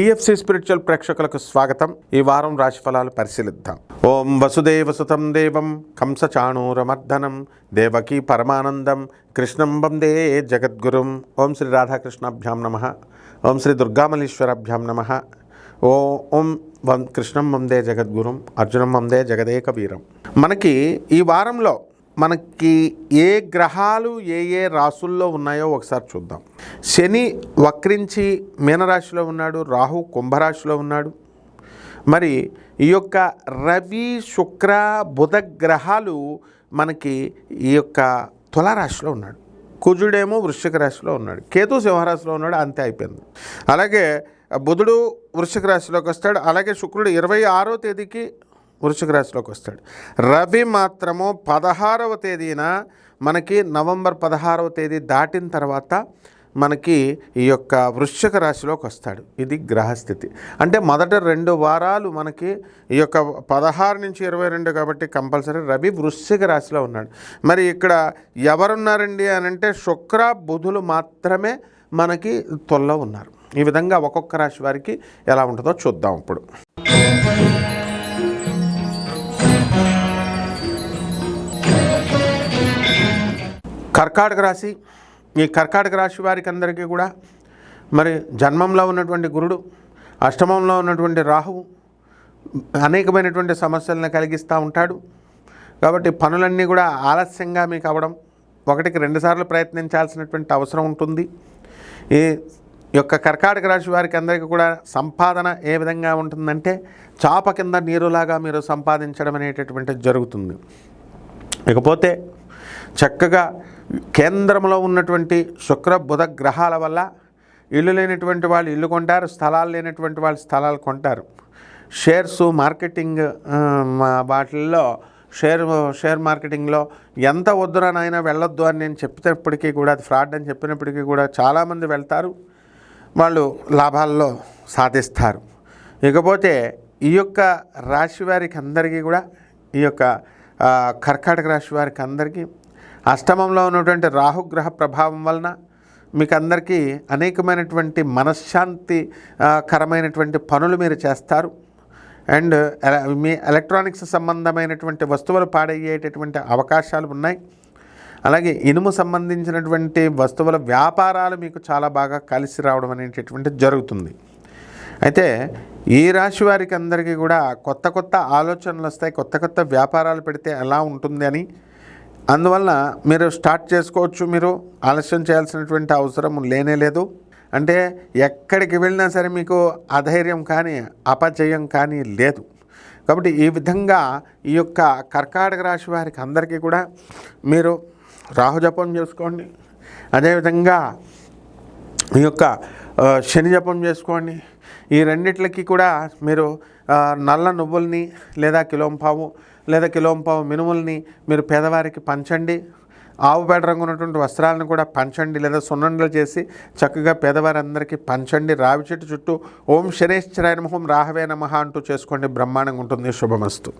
PFC spiritual ప్రేక్షకులకు స్వాగతం. ఈ వారం రాశిఫలాలు పరిశీలిద్దాం. ఓం వసుదేవ సుతం దేవం కంసచాణూరమర్దనం దేవకీ పరమానందం కృష్ణం వందే జగద్గురుం. ఓం శ్రీ రాధాకృష్ణాభ్యాం నమ. ఓం శ్రీ దుర్గామలీశ్వరాభ్యాం నమ. ఓ ఓం వం కృష్ణం వందే జగద్గురుం అర్జునం వందే జగదేక వీరం మనకి ఈ వారంలో మనకి ఏ గ్రహాలు ఏ ఏ రాసుల్లో ఉన్నాయో ఒకసారి చూద్దాం. శని వక్రించి మీనరాశిలో ఉన్నాడు రాహు కుంభరాశిలో ఉన్నాడు. మరి ఈ యొక్క రవి శుక్ర బుధ గ్రహాలు మనకి ఈ యొక్క తులారాశిలో ఉన్నాడు. కుజుడేమో వృశ్చిక రాశిలో ఉన్నాడు. కేతు సింహరాశిలో ఉన్నాడు అంతే అయిపోయింది. అలాగే బుధుడు వృశ్చిక రాశిలోకి వస్తాడు. అలాగే శుక్రుడు ఇరవై ఆరో తేదీకి వృషిక రాశిలోకి వస్తాడు. రవి మాత్రము పదహారవ తేదీన మనకి నవంబర్ పదహారవ తేదీ దాటిన తర్వాత మనకి ఈ యొక్క వృశ్చిక రాశిలోకి వస్తాడు. ఇది గ్రహస్థితి. అంటే మొదట రెండు వారాలు మనకి ఈ యొక్క పదహారు నుంచి ఇరవై రెండు కాబట్టి కంపల్సరీ రవి వృశ్చిక రాశిలో ఉన్నాడు. మరి ఇక్కడ ఎవరున్నారండి అని అంటే శుక్ర బుధులు మాత్రమే మనకి తొల్ల ఉన్నారు. ఈ విధంగా ఒక్కొక్క రాశి వారికి ఎలా ఉంటుందో చూద్దాం ఇప్పుడు. కర్కాటక రాశి ఈ కర్కాటక రాశి వారికి అందరికీ కూడా మరి జన్మంలో ఉన్నటువంటి గురుడు అష్టమంలో ఉన్నటువంటి రాహువు అనేకమైనటువంటి సమస్యలను కలిగిస్తూ ఉంటాడు. కాబట్టి పనులన్నీ కూడా ఆలస్యంగా మీకు అవ్వడం ఒకటికి రెండుసార్లు ప్రయత్నించాల్సినటువంటి అవసరం ఉంటుంది. ఈ యొక్క కర్కాటక రాశి వారికి అందరికీ కూడా సంపాదన ఏ విధంగా ఉంటుందంటే చాప కింద నీరులాగా మీరు సంపాదించడం అనేటటువంటిది జరుగుతుంది. ఇకపోతే చక్కగా కేంద్రంలో ఉన్నటువంటి శుక్ర బుధ గ్రహాల వల్ల ఇల్లు లేనటువంటి వాళ్ళు ఇల్లు కొంటారు స్థలాలు లేనటువంటి వాళ్ళు స్థలాలు కొంటారు. షేర్స్ మార్కెటింగ్ మా- వాటిల్లో షేర్ షేర్ మార్కెటింగ్లో ఎంత వద్దురానైనా వెళ్ళొద్దు అని నేను చెప్పినప్పటికీ కూడా అది ఫ్రాడ్ అని చెప్పినప్పటికీ కూడా చాలామంది వెళ్తారు. వాళ్ళు లాభాల్లో సాధిస్తారు. ఇకపోతే ఈ యొక్క రాశి వారికి అందరికీ కూడా ఈ యొక్క కర్కాటక రాశి వారికి అందరికీ అష్టమంలో ఉన్నటువంటి రాహుగ్రహ ప్రభావం వలన మీకు అందరికీ అనేకమైనటువంటి మనశ్శాంతి కరమైనటువంటి పనులు మీరు చేస్తారు. అండ్ మీ ఎలక్ట్రానిక్స్ సంబంధమైనటువంటి వస్తువులు పాడయ్యేటటువంటి అవకాశాలు ఉన్నాయి. అలాగే ఇనుము సంబంధించినటువంటి వస్తువుల వ్యాపారాలు మీకు చాలా బాగా కలిసి రావడం అనేటటువంటి జరుగుతుంది. అయితే ఈ రాశి వారికి అందరికీ కూడా కొత్త కొత్త ఆలోచనలు వస్తాయి కొత్త కొత్త వ్యాపారాలు పెడితే ఎలా ఉంటుంది అని అందువల్ల మీరు స్టార్ట్ చేసుకోవచ్చు మీరు. ఆలస్యం చేయాల్సినటువంటి అవసరం లేనే లేదు. అంటే ఎక్కడికి వెళ్ళినా సరే మీకు అధైర్యం కానీ అపజయం కానీ లేదు. కాబట్టి ఈ విధంగా ఈ యొక్క కర్కాటక రాశి వారికి అందరికీ కూడా మీరు రాహుజపం చేసుకోండి. అదేవిధంగా ఈ యొక్క శని జపం చేసుకోండి. ఈ రెండిట్లకి కూడా మీరు నల్ల నువ్వుల్ని లేదా కిలోంపావు లేదా కిలోంపావు మినుముల్ని మీరు పేదవారికి పంచండి. ఆవు పేడ రంగు ఉన్నటువంటి వస్త్రాలను కూడా పంచండి లేదా సున్నండలు చేసి చక్కగా పేదవారందరికీ పంచండి. రావి చెట్టు చుట్టూ ఓం శనేశ్వరాయ నమః రాహవే నమ అంటూ చేసుకోండి. బ్రహ్మాండంగా ఉంటుంది. శుభమస్తు.